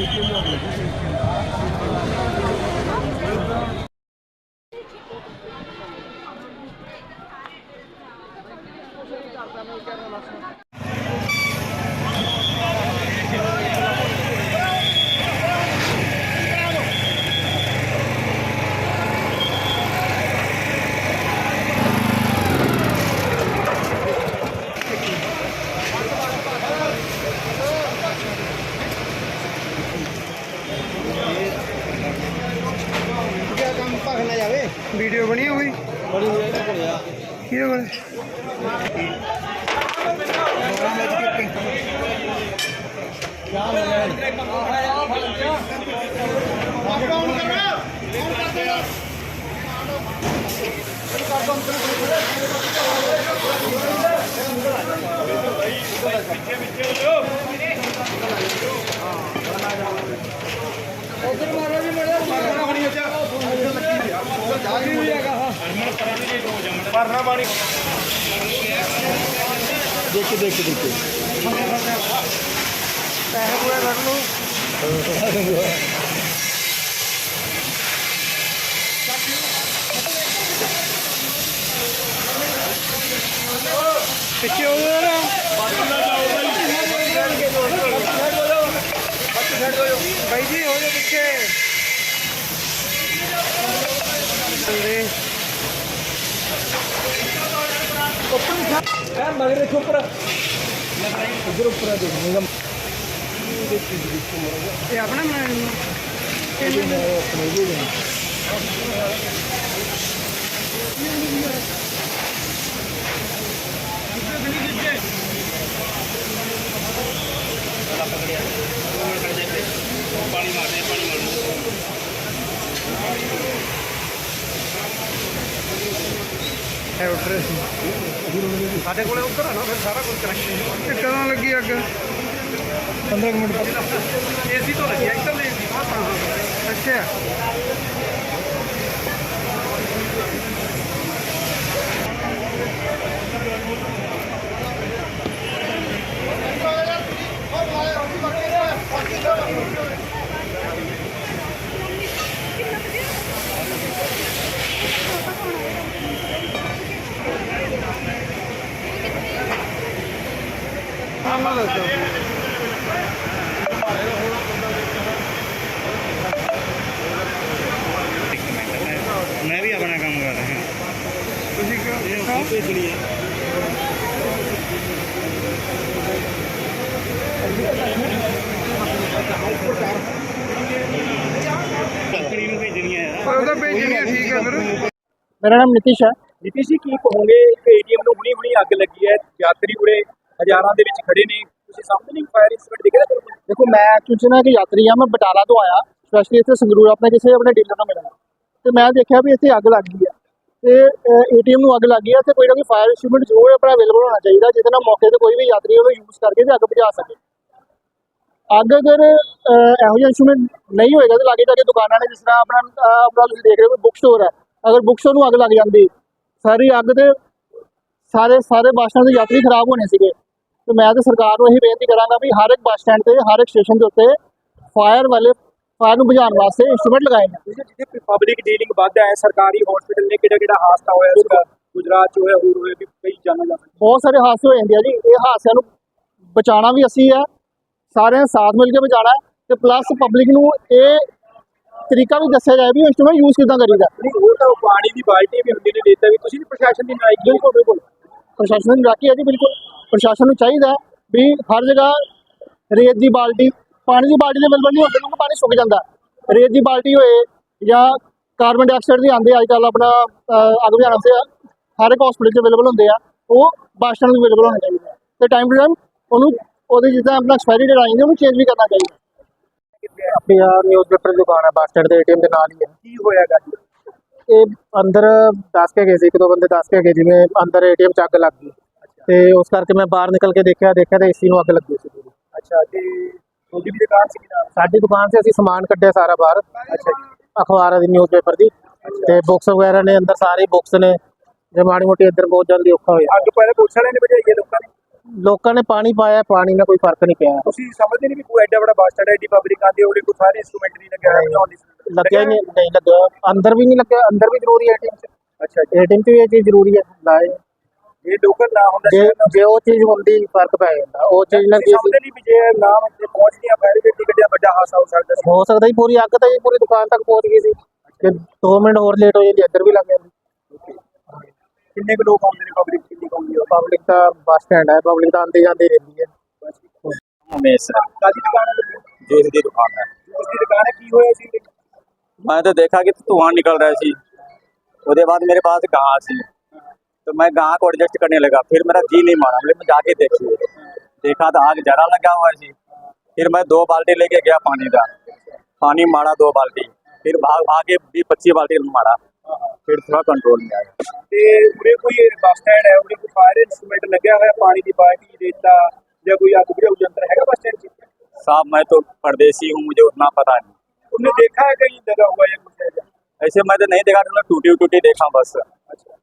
Gracias. Video ਬਣੀ ਹੋਈ? ਬੜੀ ਹੋਈ ਨਾ ਕੋਲਿਆ ਕਿਹਦੇ ਕੋਲ ਦੇਖ ਦੇਖ ਦੇਖ ਪੈਸੇ ਪੂਰੇ ਕੱਢ ਲਓ ਪਿੱਛੇ ਹੋ ਜਾਓ ਨਾ ਬਾਈ ਜੀ, ਹੋ ਜਾਓ ਪਿੱਛੇ। ਚੱਲਦੇ ਇਹ ਆਪਣਾ ਬਣਾਇਆ ਹੈ ਉੱਧਰ ਸਾਡੇ ਕੋਲੇ ਉੱਧਰ ਆ ਨਾ ਫਿਰ ਸਾਰਾ ਕੁਝ ਕਨੈਕਸ਼ਨ ਇਹ ਕਦੋਂ ਲੱਗੀ ਅੱਗ? 15 ਮਿੰਟ। ਏਸੀ ਤੋਂ ਲੱਗਿਆ ਇੱਧਰ ਦੇ ਏਸੀ ਅੱਛਾ। ਆਮਾ ਦੱਸੋ ਮੈਂ ਵੀ ਆਪਣਾ ਕੰਮ ਕਰ ਰਿਹਾ ਹਾਂ ਤੁਸੀਂ ਕਿਉਂ ਭੇਜਣੀ ਹੈ ਕੰਪਨੀ ਨੂੰ ਭੇਜਣੀ ਹੈ ਪਰ ਉਹਦਾ ਭੇਜਣੀ ਆ, ਠੀਕ ਹੈ ਫਿਰ ਮੇਰਾ ਹਜ਼ਾਰਾਂ ਦੇ ਵਿੱਚ ਖੜੇ ਨੇ। ਤੁਸੀਂ ਸਾਹਮਣੇ ਨਹੀਂ ਫਾਇਰ ਇੰਸੀਡੈਂਟ ਦਿਖ ਰਿਹਾ ਤੁਹਾਨੂੰ? ਦੇਖੋ, ਮੈਂ ਐਕਚੁਅਲੀ ਨਾ ਇੱਕ ਯਾਤਰੀ ਆ, ਮੈਂ ਬਟਾਲਾ ਤੋਂ ਆਇਆ। ਸਪੈਸ਼ਲੀ ਇੱਥੇ ਸੰਗਰੂਰ, ਆਪਣੇ ਕਿਸੇ ਆਪਣੇ ਡੀਲਰ ਨੂੰ ਮਿਲਣਾ ਤੇ ਮੈਂ ਦੇਖਿਆ ਵੀ ਇੱਥੇ ਅੱਗ ਲੱਗ ਗਈ ਹੈ ਤੇ ਏਟੀਐਮ ਨੂੰ ਅੱਗ ਲੱਗ ਗਈ ਹੈ ਤੇ ਕੋਈ ਨਾ ਕੋਈ ਫਾਇਰ ਇੰਸਟਰੂਮੈਂਟ ਜ਼ਰੂਰ ਆਪਣਾ ਅਵੇਲੇਬਲ ਹੋਣਾ ਚਾਹੀਦਾ, ਜਿਹਦੇ ਨਾਲ ਮੌਕੇ ਤੇ ਕੋਈ ਵੀ ਯਾਤਰੀ ਉਹਨੂੰ ਯੂਜ਼ ਕਰਕੇ ਤੇ ਅੱਗ ਬੁਝਾ ਸਕੇ। ਅੱਗ ਅਗਰ ਇਹੋ ਜਿਹਾ ਇੰਸਟਰੂਮੈਂਟ ਨਹੀਂ ਹੋਏਗਾ ਤੇ ਲਾਗੇ ਜਾ ਕੇ ਦੁਕਾਨਾਂ ਨੇ ਜਿਸ ਤਰ੍ਹਾਂ ਆਪਣਾ ਆਪਣਾ ਤੁਸੀਂ ਦੇਖ ਰਹੇ ਹੋ ਬੁੱਕ ਸਟੋਰ ਹੈ ਅਗਰ ਬੁੱਕ ਸਟੋਰ ਨੂੰ ਅੱਗ ਲੱਗ ਜਾਂਦੀ, ਸਾਰੀ ਅੱਗ ਤੇ ਸਾਰੇ ਸਾਰੇ ਬੱਸ ਸਟੈਂਡ ਦੇ ਯਾਤਰੀ ਖਰਾਬ ਹੋਣੇ ਸੀਗੇ। ਤੇ ਮੈਂ ਤੇ ਸਰਕਾਰ ਨੂੰ ਇਹੀ ਬੇਨਤੀ ਕਰਾਂਗਾ ਵੀ ਹਰ ਇੱਕ ਬੱਸ ਸਟੈਂਡ ਤੇ ਹਰ ਇੱਕ ਸਟੇਸ਼ਨ ਦੇ ਉੱਤੇ ਫਾਇਰ ਵਾਲੇ ਫਾਇਰ ਨੂੰ ਬੁਝਾਉਣ ਵਾਸਤੇ ਇੰਸਟਰੂਮੈਂਟ ਲਗਾਏ ਨੇ ਤੁਸੀਂ ਜਿੱਥੇ ਪਬਲਿਕ ਡੀਲਿੰਗ ਵੱਧ ਹੈ ਸਰਕਾਰੀ ਹਸਪੀਟਲ ਨੇ ਕਿਹੜਾ ਕਿਹੜਾ ਹਾਦਸਾ ਹੋਇਆ ਸੀਗਾ ਗੁਜਰਾਤ ਚ ਹੋਇਆ ਹੋਰ ਹੋਇਆ ਵੀ ਕਈ ਜਾਨਾਂ ਜਾ ਬਹੁਤ ਸਾਰੇ ਹਾਦਸੇ ਹੋ ਜਾਂਦੇ ਆ ਜੀ ਇਹ ਹਾਦਸਿਆਂ ਨੂੰ ਬਚਾਉਣਾ ਵੀ ਅਸੀਂ ਹੈ। ਸਾਰਿਆਂ ਸਾਥ ਮਿਲ ਕੇ ਬਚਾਉਣਾ ਹੈ ਤੇ ਪਲੱਸ ਪਬਲਿਕ ਨੂੰ ਇਹ ਤਰੀਕਾ ਵੀ ਦੱਸਿਆ ਜਾਏ ਵੀ ਇੰਸਟਰੂਮੈਂਟ ਯੂਜ਼ ਕਿਦਾਂ ਕਰੀਦਾ। ਨਹੀਂ ਉਹ ਤਾਂ ਪਾਣੀ ਦੀ ਬਾਲਟੀ ਵੀ ਹੁੰਦੀ ਨੇ ਦੇਤਾ ਵੀ। ਤੁਸੀਂ ਪ੍ਰਸ਼ਾਸਨ ਦੀ ਨਾਇਕ ਬਿਲਕੁਲ ਬਿਲਕੁਲ। ਪ੍ਰਸ਼ਾਸਨ ਨੂੰ ਰਾਖੀ ਹੈ ਜੀ ਬਿਲਕੁਲ ਪ੍ਰਸ਼ਾਸਨ ਨੂੰ ਚਾਹੀਦਾ ਵੀ ਹਰ ਜਗ੍ਹਾ ਰੇਤ ਦੀ ਬਾਲਟੀ ਪਾਣੀ ਦੀ ਬਾਲਟੀ ਦੇ ਅਵੇਲੇਬਲ ਨਹੀਂ ਹੁੰਦੇ ਕਿਉਂਕਿ ਪਾਣੀ ਸੁੱਕ ਜਾਂਦਾ। ਰੇਤ ਦੀ ਬਾਲਟੀ ਹੋਏ ਜਾਂ ਕਾਰਬਨ ਡਾਈਆਕਸਾਈਡ ਦੀ ਆਉਂਦੇ ਅੱਜ ਕੱਲ ਆਪਣਾ ਅੱਗ ਬੁਝਾਉਣ ਵਾਸਤੇ ਹਰ ਇੱਕ ਹਸਪੀਟਲ 'ਚ ਅਵੇਲੇਬਲ ਹੁੰਦੇ ਆ ਉਹ ਬੱਸ ਸਟੈਂਡ 'ਤੇ ਅਵੇਲੇਬਲ ਹੋਣੇ ਚਾਹੀਦੇ ਆ। ਤੇ ਟਾਈਮ ਟੂ ਟਾਈਮ ਉਹਨੂੰ ਉਹਦੇ ਜਿੱਦਾਂ ਆਪਣਾ ਐਕਸਪਾਇਰੀ ਡੇਟ ਆਈ ਉਹਨੂੰ ਚੇਂਜ ਵੀ ਕਰਨਾ ਚਾਹੀਦਾ। ਆਪਣੀ ਯਾਰ ਨਿਊਜ਼ਪੇਪਰ ਦੁਕਾਨ ਹੈ ਬੱਸ ਸਟੈਂਡ ਦੇ ਏਟੀਐਮ ਦੇ ਨਾਲ ਹੀ ਹੈ ਕੀ ਹੋਇਆ ਗੱਲ? ਇਹ ਅੰਦਰ ਦੱਸ ਕੇ ਗਏ ਸੀ ਇੱਕ ਦੋ ਬੰਦੇ ਦੱਸ ਕੇ ਗਏ ਜਿਵੇਂ ਅੰਦਰ ਏਟੀਐਮ ਚ ਅੱਗ ਲੱਗ ਗਈ। ਤੇ ਉਸ ਕਰਕੇ ਮੈਂ ਬਾਹਰ ਨਿਕਲ ਕੇ ਦੇਖਿਆ ਦੇਖਿਆ ਤੇ ਏਸੀ ਨੂੰ ਅੱਗ ਲੱਗੀ ਸੀ। ਪੂਰੀ। ਅੱਛਾ ਤੇ ਤੁਹਾਡੀ ਦੁਕਾਨ ਸੀ ਸਾਡੀ ਦੁਕਾਨ ਤੇ ਅਸੀਂ ਸਮਾਨ ਕੱਢਿਆ ਸਾਰਾ ਬਾਹਰ ਅੱਛਾ ਜੀ। ਅਖਬਾਰਾਂ ਦੀ ਨਿਊਜ਼ਪੇਪਰ ਦੀ। ਤੇ ਬੁੱਕਸ ਵਗੈਰਾ ਨੇ ਅੰਦਰ ਸਾਰੇ ਬੁੱਕਸ ਨੇ। ਜੇ ਮਾੜੀ ਮੋਟੀ ਇੱਧਰ ਬਹੁਤ ਜਲਦੀ ਔਖਾ ਹੋਇਆ ਅੱਗ ਪਹਿਲੇ ਪੁਲਿਸ ਵਾਲਿਆਂ ਨੇ ਭਜਾਈ ਹੈ ਲੋਕਾਂ ਨੇ? ਲੋਕਾਂ ਨੇ ਪਾਣੀ ਪਾਇਆ ਪਾਣੀ ਨਾਲ ਕੋਈ ਫ਼ਰਕ ਨਹੀਂ ਪਿਆ। ਤੁਸੀਂ ਸਮਝਦੇ ਨਹੀਂ ਵੀ ਕੋਈ ਐਡਾ ਵੱਡਾ ਬੱਸ ਸਟੈਂਡ ਹੈ ਏਡੀ ਪਬਲਿਕ ਆਉਂਦੀ ਹੈ ਉਹਦੇ ਕੋਈ ਸਾਰੇ ਇਨਸਟਰੂਮੈਂਟ ਨਹੀਂ ਲੱਗਿਆ ਹੋਇਆ ਲੱਗਿਆ ਹੀ ਨਹੀਂ ਨਹੀਂ ਲੱਗਿਆ। ਅੰਦਰ ਵੀ ਨਹੀਂ ਲੱਗਿਆ ਅੰਦਰ ਵੀ ਜ਼ਰੂਰੀ ਹੈ ਏਟੀਐਮ 'ਚ। ਅੱਛਾ ਜੀ। ਏਟੀਐਮ 'ਚ ਵੀ ਇਹ ਚੀਜ਼ ਜ਼ਰੂਰੀ ਹੈ ਲਾਏ ਜੇ ਟੋਕਨ ਨਾ ਹੁੰਦਾ ਜੇ ਜੇ ਉਹ ਚੀਜ਼ ਹੁੰਦੀ ਫ਼ਰਕ ਪੈ ਜਾਂਦਾ। ਉਹ ਚੀਜ਼ ਨਾਲ ਕੀ ਸਮਝਦੇ ਨਹੀਂ ਵੀ ਜੇ ਨਾਮ ਇੱਥੇ ਪਹੁੰਚ ਗਿਆ ਫਾਇਰ ਬੇਟੀ ਕਿੱਡਾ ਵੱਡਾ ਹਾਸਾ ਹੋ ਸਕਦਾ ਸੀ। ਹੋ ਸਕਦਾ ਹੀ ਪੂਰੀ ਅੱਗ ਤਾਂ ਜੀ ਪੂਰੀ ਦੁਕਾਨ ਤੱਕ ਪਹੁੰਚ ਗਈ ਸੀ। ਕਿ 2 ਮਿੰਟ ਹੋਰ ਲੇਟ ਹੋ ਜਾਂਦੀ ਇੱਧਰ ਵੀ ਲੱਗ ਜਾਂਦੀ। ਕਿੰਨੇ ਕੁ ਲੋਕ ਆਉਂਦੇ ਨੇ ਪਬਲਿਕ ਕਿੰਨੀ ਕੁ ਆਉਂਦੀ ਹੈ? ਪਬਲਿਕ ਤਾਂ ਬੱਸ ਸਟੈਂਡ ਹੈ ਪਬਲਿਕ ਤਾਂ ਆਉਂਦੇ ਜਾਂਦੇ ਰਹਿੰਦੀ ਹੈ। ਹਮੇਸ਼ਾ ਕਾਦੀ ਦੁਕਾਨ ਹੈ? ਜੂਸ ਦੀ ਦੁਕਾਨ ਹੈ। ਜੂਸ ਦੀ ਦੁਕਾਨ ਹੈ? ਕੀ ਹੋਇਆ ਸੀ? मैं तो देखा कि धुआं निकल रहा सी उसके बाद मेरे पास गां सी तो मैं गां को एडजस्ट करने लगा फिर मेरा जी नहीं मारा मैं जाके देखी देखा तो आग जरा लगा हुआ सी फिर मैं दो बाल्टी लेके गया पानी का पानी मारा दो बाल्टी फिर भाग भाग के भी पच्चीस बाल्टी मारा फिर थोड़ा कंट्रोल में आया ਤੇ ਉਰੇ ਕੋਈ ਬੱਸ ਸਟੈਂਡ ਹੈ ਉਰੇ ਕੋਈ ਫਾਇਰ ਇਨਸਟਰੂਮੈਂਟ ਲੱਗਿਆ ਹੋਇਆ ਪਾਣੀ ਦੀ ਬਾਲਟੀ ਰੇਤਾ ਜਾਂ ਕੋਈ ਅੱਗ ਬੁਝਾਊ ਯੰਤਰ ਹੈਗਾ ਬੱਸ ਸਟੈਂਡ 'ਚ साहब मैं तो परदेसी हूँ मुझे उतना पता नहीं तुमने देखा है कहीं लगा हुआ है कुछ ऐसा ऐसे मैं तो नहीं देखा तो मैं टूटी टूटी देखा बस अच्छा